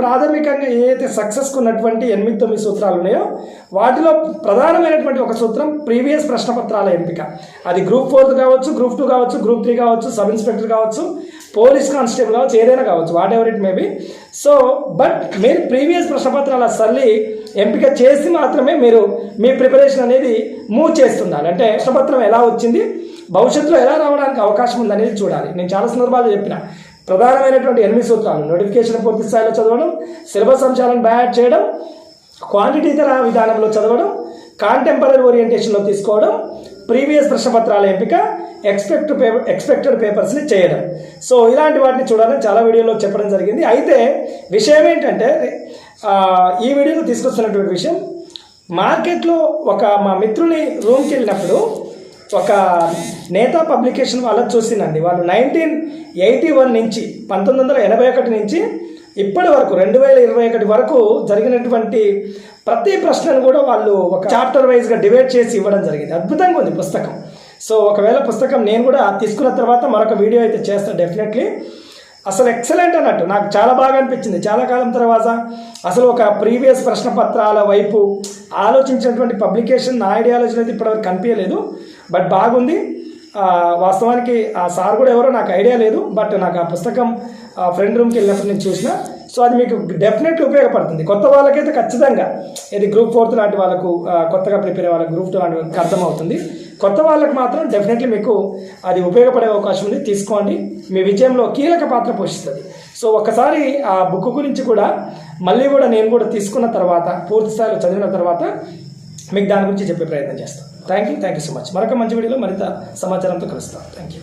ప్రాథమికంగా ఏదైతే సక్సెస్కు ఉన్నటువంటి ఎనిమిది తొమ్మిది సూత్రాలు ఉన్నాయో వాటిలో ప్రధానమైనటువంటి ఒక సూత్రం ప్రీవియస్ ప్రశ్నపత్రాల ఎంపిక. అది గ్రూప్ ఫోర్త్ కావచ్చు గ్రూప్ టూ కావచ్చు గ్రూప్ త్రీ కావచ్చు సబ్ ఇన్స్పెక్టర్ కావచ్చు పోలీస్ కానిస్టేబుల్ కావచ్చు ఏదైనా కావచ్చు whatever it may be so but మీరు ప్రీవియస్ ప్రశ్నపత్రాల సల్లి ఎంపిక చేసి మాత్రమే మీరు మీ ప్రిపరేషన్ అనేది మూవ్ చేస్తుండాలి. అంటే ప్రశ్నపత్రం ఎలా వచ్చింది భవిష్యత్తులో ఎలా రావడానికి అవకాశం ఉందనేది చూడాలి. నేను చాలా సందర్భాలు చెప్పిన ప్రధానమైనటువంటి ఎనిమిది సూత్రాలు. నోటిఫికేషన్ పూర్తి స్థాయిలో చదవడం సిలబస్ అంశాలను బ్యాడ్ చేయడం క్వాంటిటీతర విధానంలో చదవడం కాంటెంపరీ ఓరియంటేషన్లో తీసుకోవడం ప్రీవియస్ ప్రశ్నపత్రాల ఎంపిక ఎక్స్పెక్ట్ పేపర్ ఎక్స్పెక్టెడ్ పేపర్స్ని చేయడం. సో ఇలాంటి వాటిని చూడాలని చాలా వీడియోలో చెప్పడం జరిగింది. అయితే విషయం ఏంటంటే ఈ వీడియోలో తీసుకొస్తున్నటువంటి విషయం మార్కెట్లో ఒక మా మిత్రుని రూమ్కి వెళ్ళినప్పుడు ఒక నేతా పబ్లికేషన్ వాళ్ళది చూసిందండి. వాళ్ళు నైన్టీన్ ఎయిటీ వన్ నుంచి పంతొమ్మిది వందల ఎనభై ఒకటి నుంచి ఇప్పటి వరకు రెండు వేల ఇరవై ఒకటి వరకు జరిగినటువంటి ప్రతి ప్రశ్నను కూడా వాళ్ళు ఒక చాప్టర్ వైజ్గా డివైడ్ చేసి ఇవ్వడం జరిగింది. అద్భుతంగా ఉంది పుస్తకం. సో ఒకవేళ పుస్తకం నేను కూడా తీసుకున్న తర్వాత మరొక వీడియో అయితే చేస్తాను డెఫినెట్లీ. అసలు ఎక్సలెంట్ అన్నట్టు. నాకు చాలా బాగా అనిపించింది. చాలా కాలం తర్వాత అసలు ఒక ప్రీవియస్ ప్రశ్న పత్రాల వైపు ఆలోచించినటువంటి పబ్లికేషన్ నా ఐడియాలజీలో అయితే ఇప్పటివరకు కనిపించలేదు. బట్ బాగుంది. వాస్తవానికి ఆ సార్ కూడా ఎవరో నాకు ఐడియా లేదు. బట్ నాకు ఆ పుస్తకం ఫ్రెండ్ రూమ్కి వెళ్ళినప్పుడు నేను చూసిన సో అది మీకు డెఫినెట్గా ఉపయోగపడుతుంది. కొత్త వాళ్ళకైతే ఖచ్చితంగా ఇది గ్రూప్ ఫోర్త్ లాంటి వాళ్ళకు కొత్తగా ప్రిపేర్ వాళ్ళకి గ్రూప్ టూ లాంటి వాళ్ళకి అర్థమవుతుంది. కొత్త వాళ్ళకి మాత్రం డెఫినెట్లీ మీకు అది ఉపయోగపడే అవకాశం ఉంది. తీసుకోండి. మీ విజయంలో కీలక పాత్ర పోషిస్తుంది. సో ఒకసారి ఆ బుక్ గురించి కూడా మళ్ళీ కూడా నేను కూడా తీసుకున్న తర్వాత పూర్తి స్థాయిలో చదివిన తర్వాత మీకు దాని గురించి చెప్పే ప్రయత్నం చేస్తాను. Thank you thank you so much మరొక మంచి వీడియోలో మరింత సమాచారంతో కలుస్తాను. Thank you